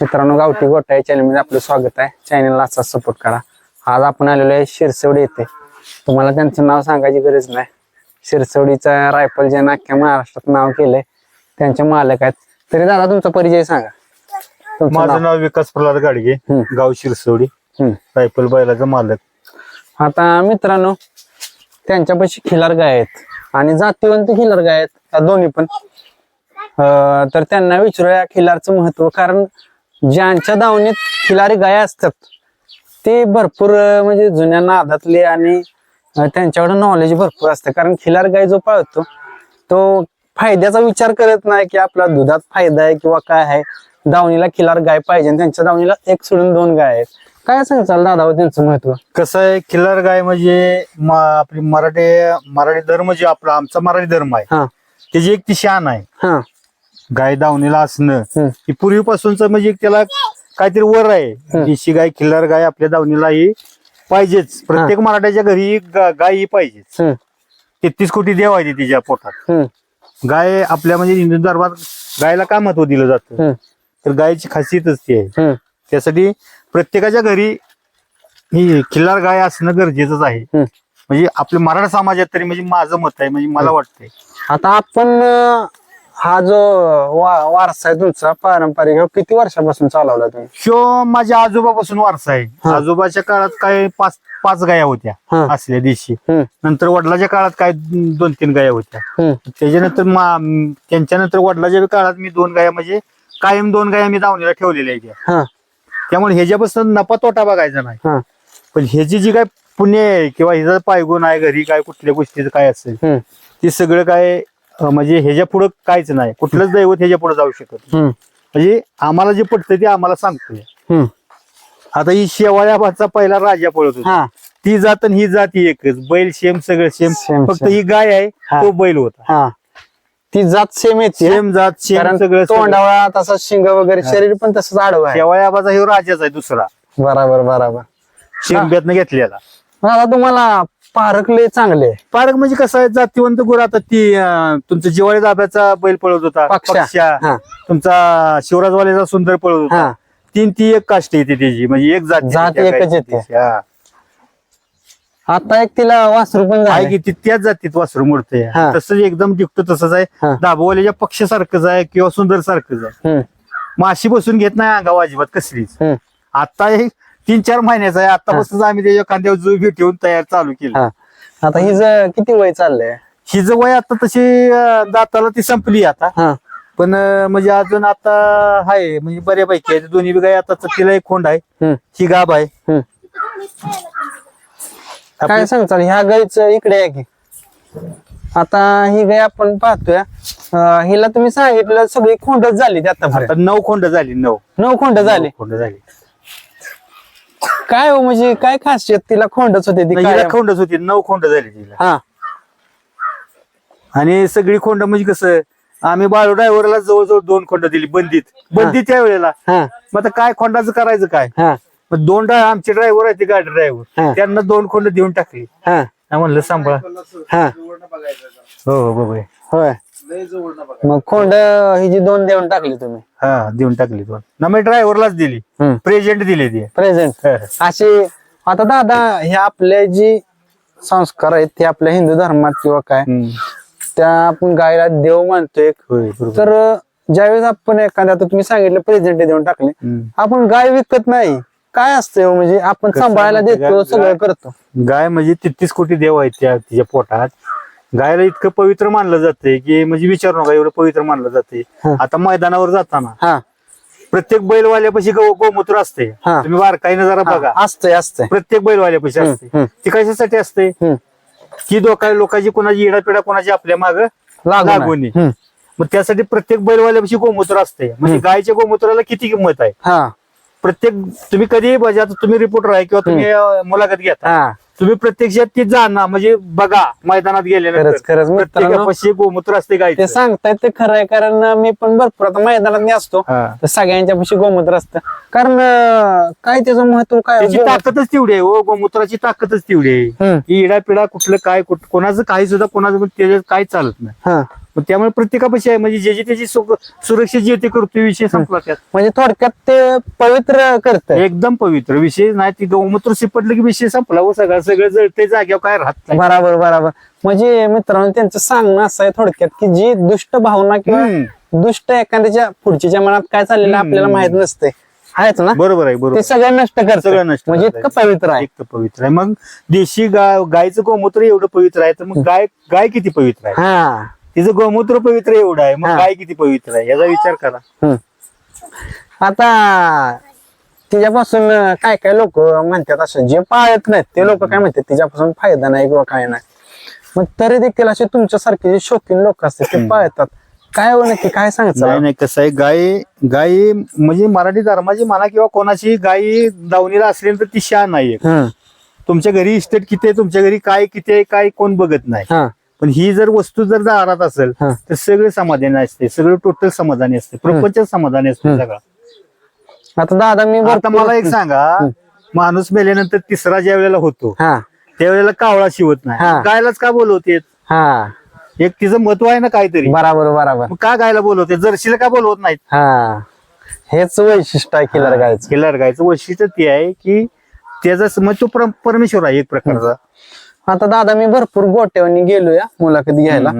मित्रांनो गावठी गोटा या चॅनलमध्ये आपलं स्वागत आहे. चॅनलला असाच सपोर्ट करा. आज आपण आलेलो आहे शिरसवडी येथे. तुम्हाला त्यांचं नाव सांगायची गरज नाही. शिरसवडीचा रायफल ज्यानं अख्ख्या महाराष्ट्रात नाव केलंय त्यांचे मालक आहेत. तरी दादा तुमचा परिचय सांगा. तुमचं नाव. माझं नाव विकास प्रल्हाद गाडगे हम्म. गाव शिरसवडी. हम्म. रायफल बैलाचा मालक. आता मित्रांनो त्यांच्यापाशी खिलार गाय आहेत. आणि जातीवंत खिलार गाय आहेत. त्या दोन्ही पण. अं, तर त्यांना विचारूया खिलारचं महत्त्व. कारण ज्यांच्या दावणीत खिलारी गाय असतात ते भरपूर म्हणजे जुन्या नादातले आणि त्यांच्याकडे नॉलेज भरपूर असतं. कारण खिलार गाय जो पाळतो तो फायद्याचा विचार करत नाही की आपला दुधात फायदा आहे किंवा काय आहे. दावणीला खिलार गाय पाहिजे आणि त्यांच्या दावणीला एक सोडून दोन गाय आहेत. काय सांगाल दादा हो त्यांचं महत्त्व? कसं आहे खिल्लार गाय म्हणजे आपली मराठी मराठी धर्म जे आपला आमचा मराठी धर्म आहे हा. त्याची एक ती शान आहे. हा. गाय दावणीला असणं. ही. पूर्वीपासूनच म्हणजे त्याला काहीतरी वर आहे. देशी गाय खिल्लार गाय आपल्या दावणीला ही पाहिजेच. प्रत्येक मराठ्याच्या घरी ही गा- गाय ही. पाहिजेच तेहतीस कोटी देव आहे तिच्या पोटात. गाय आपल्या म्हणजे हिंदू धर्मात गायला का महत्त्व दिलं जातं? तर गायची खासियतच ती आहे. त्यासाठी प्रत्येकाच्या घरी ही खिल्लार गाय असणं गरजेचंच आहे. म्हणजे आपल्या मराठा समाजात तरी म्हणजे माझं मत आहे म्हणजे मला वाटतंय. आता आपण अं, हा जो वा- वारसा आहे तुमचा पारंपरिक हा किती वर्षापासून चालवला तुम्ही? ह्यो माझ्या आजोबापासून वारसा आहे. हा. आजोबाच्या काळात काय पाच पाच गाया होत्या हा. असल्या दिवशी. हम्म, नंतर वडिलाच्या काळात काय दोन तीन गाया होत्या. हम्म, त्याच्यानंतर मा- त्यांच्यानंतर वडिलाच्या काळात मी दोन गाया म्हणजे कायम दोन गाया मी दावणीला ठेवलेल्या आहेत. हा, त्यामुळे ह्याच्यापासून नफा तोटा बघायचा नाही. हा, पण ह्याची जी काय पुण्य आहे किंवा हिचा पायगुण आहे घरी काय कुठल्या गोष्टीचं काय असेल हम्म, ते सगळं काय अं, म्हणजे ह्याच्या पुढं काहीच नाही. कुठलंच दैवत ह्याच्या पुढे जाऊ शकत नाही. हम्म, म्हणजे आम्हाला जे पटतं ते आम्हाला सांगतोय. हम्म, आता ही शेवाळ्याबादचा पहिला राजा पळत होता. हा, ती जात आणि ही जात ही एकच. बैल सेम सगळं सेम फक्त. ही गाय आहे हा. तो बैल होता. हा. ती जात सेम येते सेम जात सेम कारण सगळं सगळं. तोंडावळा तसा शिंग वगैरे शरीर पण तसंच आडवं आहे. शेवाळ्याबाचा हे राजाच आहे दुसरा. बराबर बराबर. शेंब्यातनं घेतलेला. आता तुम्हाला पारखले चांगले पारक म्हणजे कसं आहे जातीवंत गुरु आता ती अं, तुमचा जिवाळी दाब्याचा बैल पळत होता पक्षा. पक्षा हा. तुमचा शिवराजवालेचा सुंदर पळत होता हा तीन ती एक काष्ट येते त्याची म्हणजे एक जात जात येते त्या एकच गायची. येते. हा. आता एक तिला वासरू पण आहे. की ती त्याच जातीत वासरू हा. आहे तसंच एकदम दिखतो तसंच आहे. दाबवाल्याच्या पक्षासारखंच आहे किंवा सुंदर सारखंच आहे हम्म, माशी बसून घेत नाही अंगावर अजिबात कसलीच हम्म, आता हे तीन चार महिन्याचा आहे. आतापासून आम्ही त्याच्या खांद्यावर जुळ ठेवून तयार चालू केलं. हा. आता हिच किती वय चाललंय? हिज वय आता तशी अं, दाताला ती संपली आता. हा. पण अं, म्हणजे अजून आता आहे म्हणजे बऱ्यापैकी आहे. दोन्ही गाय आता तिला एक खोंड आहे. हम्म, ही गाब आहे. हम्म. काय सांगताल ह्या गाईच इकडे आहे की. आता ही गाय आपण पाहतोय. अं, हिला तुम्ही सांगितलं सगळी खोंडच झाली आता आता नऊ खोंड झाली नऊ. नऊ खोंड झाली. खोंड झाली. काय हो म्हणजे काय खासियत? तिला खोंडच होते ती नाही, काय हिला खोंडच होती नऊ खोंड झाली तिला. हा. आणि सगळी खोंड म्हणजे कसं आम्ही बाळू ड्रायव्हरला जवळजवळ दोन खोंड दिली बंदीत. बंदीत त्या वेळेला हा. मग आता काय खोंडाचं करायचं काय? हा. मग दोन ड्राय आमचे ड्रायव्हर आहेत ते गाडी हा. ड्रायव्हर त्यांना दोन खोंड देऊन टाकली. हा. म्हणलं सांभाळा. हा. हो हो बाबा होय. मग खोंड ही जी दोन देऊन टाकली तुम्ही. हा देऊन टाकली दोन. ना मी ड्रायव्हरलाच दिली. प्रेझेंट दिली ती. प्रेझेंट असे आता दादा हे आपले जी संस्कार आहेत ते आपल्या हिंदू धर्मात किंवा काय हम्म. त्या आपण गायला देव मानतोय होय बरोबर. तर ज्यावेळेस आपण एखाद्या आता तुम्ही सांगितलं प्रेझेंट देऊन टाकले. हम्म. आपण गाय विकत नाही. काय असतंय हो? म्हणजे आपण कसं सांभाळायला देतो का? सगळं करतो. गाय म्हणजे तेहतीस कोटी देव आहेत त्या तिच्या पोटात. गायला इतकं पवित्र मानलं जातंय की म्हणजे विचारू नका एवढं पवित्र मानलं जाते हा. आता मैदानावर जाताना हा. प्रत्येक बैलवाल्यापाशी गो गोमूत्र असते हा. तुम्ही बारकाईने जरा बघा. हा, असतंय असतंय. प्रत्येक बैलवाल्यापाशी हम्म, असते हम्म. ती कशासाठी असते हम्म. की दोका लोकांची कोणाची इडापिडा कोणाची आपल्या माग लागू लागू नये. नये. हम्म. मग त्यासाठी प्रत्येक बैलवाल्यापाशी गोमूत्र असते म्हणजे गायच्या गोमूत्राला किती किंमत आहे? हा. प्रत्येक तुम्ही कधी म्हणजे आता तुम्ही रिपोर्टर आहे किंवा तुम्ही अं, मुलाखत घेता. हा. तुम्ही प्रत्यक्षात ती जाणं म्हणजे बघा मैदानात गेल्यानंतर. खरंच खरंच. मित्रांनो प्रत्येकापाशी गोमूत्र असते ते सांगतायत ते खरं आहे कारण मी पण भरपूर आता मैदानात मी असतो. तर सगळ्यांच्या पाशी गोमूत्र असतं. कारण अं, काय त्याचं महत्त्व काय त्याची गोमूत्र- ताकदच तेवढी आहे हो. गोमूत्राची ताकदच तेवढी आहे. हम्म. इडा पिडा कुठलं काय कुठ- कोणाचं काही सुद्धा कोणाचं पण त्याच्यात काही चालत नाही. हा. मग त्यामुळे प्रत्येकापाशी आहे. म्हणजे जे जे त्याची सुरक्षित जे ते करतो विषय संपला त्यात. म्हणजे थोडक्यात ते पवित्र करत एकदम पवित्र. विषय नाही ती गौमूत्र शिपडलं की विषय संपला. हो सगळं सगळं जळते जाग्यावर काय राहत नाही. बराबर बराबर. म्हणजे मित्रांनो त्यांचं सांगणं असं आहे थोडक्यात की जी दुष्ट भावना किंवा. दुष्ट एखाद्याच्या पुढच्या मनात काय चाललेलं. आपल्याला माहीत नसते. आहेच ना? बरोबर आहे बरोबर. ते सगळं नष्ट करत सगळं नष्ट म्हणजे. इतकं पवित्र आहे. तर पवित्र आहे. मग देशी गाय गायचं गोमूत्र एवढं पवित्र आहे तर मग गाय गाय किती पवित्र आहे? हा. तिचं गोमूत्र पवित्र एवढं आहे. मग. गाय किती पवित्र आहे? याचा विचार करा. आता तिच्यापासून काय काय लोक म्हणतात असं जे पाळत नाहीत ते लोक काय म्हणतात तिच्यापासून फायदा नाही किंवा काय नाही. मग तरी देखील असे तुमच्यासारखे जे शौकीन लोक असतात ते पाळतात. काय हो नक्की? काय नाही सांगायचं? नाही कसं आहे गाय गाय म्हणजे मराठी धर्माची म्हणा किंवा कोणाची गाय दावणीला असली तर ती शान नाहीये हम्म. तुमच्या घरी इस्टेट किती आहे तुमच्या घरी काय किती आहे काय कोण बघत नाही. पण ही जर वस्तू जर दारात असेल हा. तर सगळे समाधानी असते सगळं टोटल समाधानी असते प्रपंच समाधानी असते हम्म. सगळं. आता दादा मी आता भरपूर- मला एक सांगा माणूस मेल्यानंतर तिसरा ज्या वेळेला होतो हा. त्यावेळेला कावळा शिवत हा. नाही गायलाच का बोलवते हा. एक तिचं महत्त्व आहे ना काहीतरी. बराबर बराबर. मग का गायला बोलवते जर्शीला का बोलवत नाहीत? हा. हेच वैशिष्ट्य आहे किलर गायचं. किल्लार गायचं वैशिष्ट्य ते आहे की त्याचा मग तो पर- परमेश्वर आहे एक प्रकारचा. आता दादा मी भरपूर गोट्यावरनी गेलो या मुलाखत घ्यायला.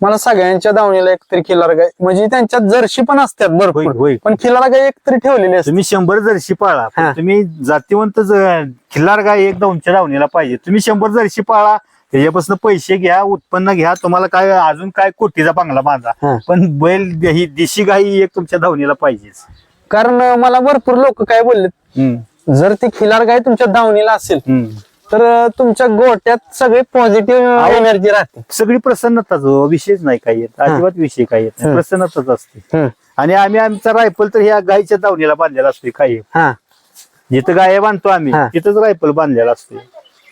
मला सगळ्यांच्या दावणीला एकतरी खिलार गाय म्हणजे त्यांच्यात जर्शी पण असतात होय, भरपूर होय. पण खिलार गाय एकतरी ठेवलेली असते तुम्ही शंभर जर्शी पाळा पण हा. तुम्ही जातीवंत ज- खिल्लार गाय एक दोनच्या धावणीला पाहिजे तुम्ही शंभर जर्शी पाळा त्याच्यापासून पैसे घ्या उत्पन्न घ्या तुम्हाला काय अजून काय कोटीचा बांगला बांधा. पण बैल ही देशी गाय ही एक तुमच्या धावणीला पाहिजेच कारण मला भरपूर लोक काय बोलले हम्म. जर ती खिलार गाय तुमच्या दावणीला असेल हम्म. तर तुमच्या गोट्यात सगळे पॉझिटिव्ह. एनर्जी राहते सगळी प्रसन्नताच हो, विषयच नाही काही येत अजिबात विषय काही येत नाही. प्रसन्नताच असते. आणि आम्ही आमचा रायफल तर ह्या गायच्या दावणीला बांधलेला असतो काही हा जिथं गाय बांधतो आम्ही हा. तिथंच रायफल बांधलेला असतो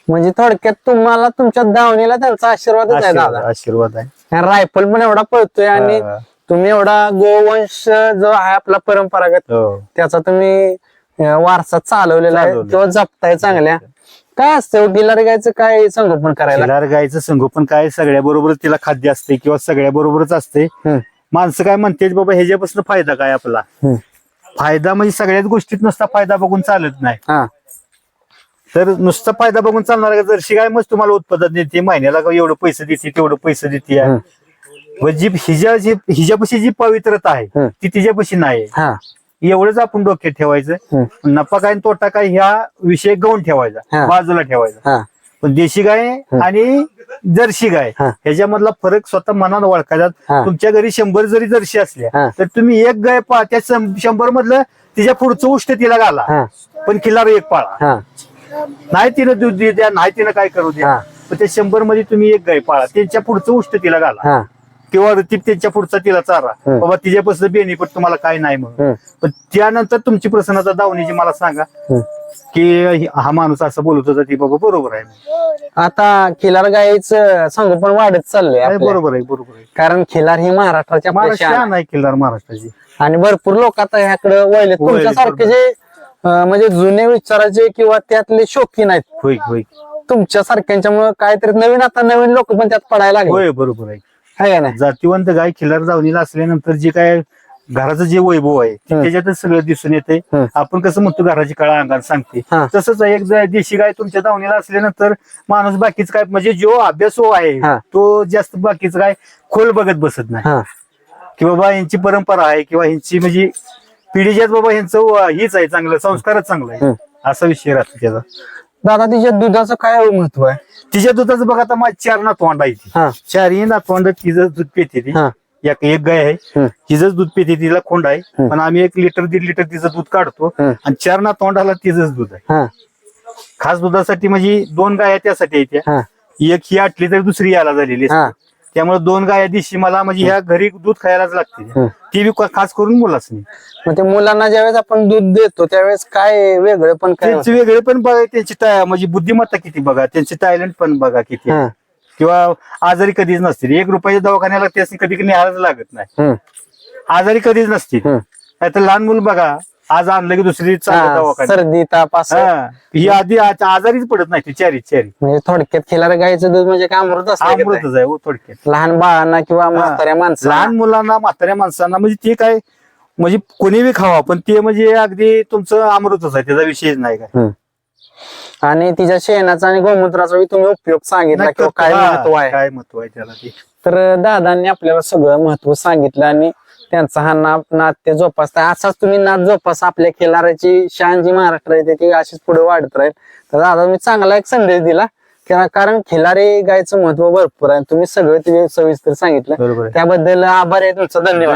म्हणजे थोडक्यात तुम्हाला तुमच्या दावणीला त्यांचा आशीर्वादच आहे आशीर्वाद दादा आशीर्वाद आहे रायफल पण एवढा पळतोय आणि हा. तुम्ही एवढा गोवंश जो आहे आपला परंपरागत हो. त्याचा तुम्ही अं, वारसा चालवलेला आहे चालवलेला. किंवा जपताय चांगल्या काय असतं? गिलार गायचं काय संगोपन करायला? खिलार गायचं संगोपन काय सगळ्या बरोबरच तिला खाद्य असते किंवा सगळ्या बरोबरच असते. हम्म, माणसं काय म्हणते बाबा ह्याच्यापासून फायदा काय आपला? हम्म. फायदा म्हणजे सगळ्याच गोष्टीत नुसता फायदा बघून चालत नाही. हा. तर नुसता फायदा बघून चालणार का? जर्शी गाय मग तुम्हाला उत्पादन देते महिन्याला का एवढं पैसे देते तेवढं पैसे देते हम्म. व जी हिजा जी हिच्यापाशी जी पवित्रता आहे हम्म. ती तिच्यापाशी नाही. हा. एवढंच आपण डोक्यात ठेवायचं. नफा काय आणि तोटा काय ह्या विषय गौण ठेवायचा. बाजूला ठेवायचा. पण देशी गाय आणि जर्सी गाय. ह्याच्यामधला फरक स्वतः मनात ओळखायचा. तुमच्या घरी शंभर जरी जर्सी असल्या. तर तुम्ही एक गाय पा त्या शंभर मधलं तिच्या पुढचं उष्ट तिला घाला. पण किल्लार एक पाळा. नाही तिनं दूध द्या नाही तिनं काय करू द्या. पण त्या शंभरमध्ये तुम्ही एक गाय पाळा. त्यांच्या पुढचं उष्ट तिला घाला. किंवा त्यांच्या पुढचा तिला चारा. बाबा तिच्यापासून बेनिफिट तुम्हाला काय नाही म्हणून. पण त्यानंतर तुमची प्रसन्नता दावणीची मला सांगा. की हा माणूस असं बोलत होता ती बाबा बरोबर आहे आता खिलार गायचं संगोपन वाढत चाललंय नाही, आपल्या. बरोबर आहे बरोबर आहे. कारण खिलार ही महाराष्ट्राच्या आपल्या महाराष्ट्र शान आहे. छान आहे किल्लार महाराष्ट्राची. आणि भरपूर लोक आता ह्याकडे वळले तुमच्यासारखे जे अं, म्हणजे जुने विचाराचे किंवा त्यातले शौकीन आहेत होय होय. तुमच्या सारख्यांच्यामुळे काहीतरी नवीन आता नवीन लोक पण त्यात पडायला लागले. होय बरोबर आहे. का नाही जातीवंत गाय खिल्लार दावणीला असल्यानंतर जे काय घराचं जे वैभव आहे ते. त्याच्यातच सगळं दिसून येते. आपण कसं म्हणतो घराची कळा अंगात सांगते हा. तसंच एक देशी गाय तुमच्या दावणीला असल्यानंतर माणूस बाकीच काय म्हणजे जो अभ्यास हो आहे हा. तो जास्त बाकीच काय खोल बघत बसत नाही हा की बाबा यांची परंपरा आहे किंवा ह्यांची म्हणजे पिढीच्याच बाबा ह्यांचं व- हीच आहे चांगलं संस्कारच चांगला आहे. असा विषय राहतो त्याचा दादा तिच्या दुधाचं काय महत्त्व आहे? तिच्या दुधाचं बघा आता माझी चार नातवंड आहे ती हा चारही नातवंड तिचं दूध पिते ती. हा. एक एक गाय आहे. तिचंच दूध पिते तिला खोंड आहे. हम्म. पण आम्ही एक लिटर दीड लिटर तिचं दूध काढतो. हम्म. आणि चार नातवंडाला तिचंच दूध आहे. हा. खास दुधासाठी म्हणजे दोन गाया त्यासाठी येत्या हा. एक ही आटली तर दुसरी याला झालेली असते. हा. त्यामुळे दोन गाया दिवशी मला म्हणजे ह्या घरी दूध खायलाच लागते. ती बी खास करून मुलाच नाही मग ते मुलांना ज्यावेळेस आपण दूध देतो त्यावेळेस काय वेगळं पण काय त्यांचे वेगळे पण बघा त्यांची टा- म्हणजे बुद्धिमत्ता किती बघा त्यांचे टॅलेंट पण बघा किती. हा. किंवा आजारी कधीच नसतील. एक रुपयाच्या दवाखान्याला त्याची कधी न्यायलाच लागत नाही. आजारी कधीच नसतील. नाही तर लहान मुलं बघा आज आणलं की दुसरी दवाखान्यात. सर्दी ताप असं. हा. ही आधी आज- आजारीच पडत नाही ती चारी चारी म्हणजे थोडक्यात खिलार गायचं दूध म्हणजे काय अमृत असतं अमृतच आहे हो थोडक्यात. लहान बाळांना किंवा म्हाताऱ्या माणसाला लहान मुलांना म्हाताऱ्या माणसांना म्हणजे ते काय म्हणजे कोणी बी खावा पण ते म्हणजे अगदी तुमचं अमृतच आहे त्याचा विषयच नाही काय. आणि तिच्या शेणाचा आणि गोमूत्राचा बी तुम्ही उपयोग सांगितला किंवा काय हा, महत्त्व आहे? काय महत्त्व आहे त्याला ते. तर दादांनी आपल्याला सगळं महत्त्व सांगितलं आणि त्यांचा हा ना नाद ते जोपासता असाच तुम्ही नाद जोपासा आपल्या खिलाराची शान जी महाराष्ट्र येते ती अशीच पुढे वाढत राहील. तर दादा मी चांगला एक संदेश दिला. कारण- खिलारी गायचं महत्त्व भरपूर आहे. तुम्ही सगळं ते सविस्तर सांगितलं. आहे. त्याबद्दल आभार आहे तुमचा धन्यवाद.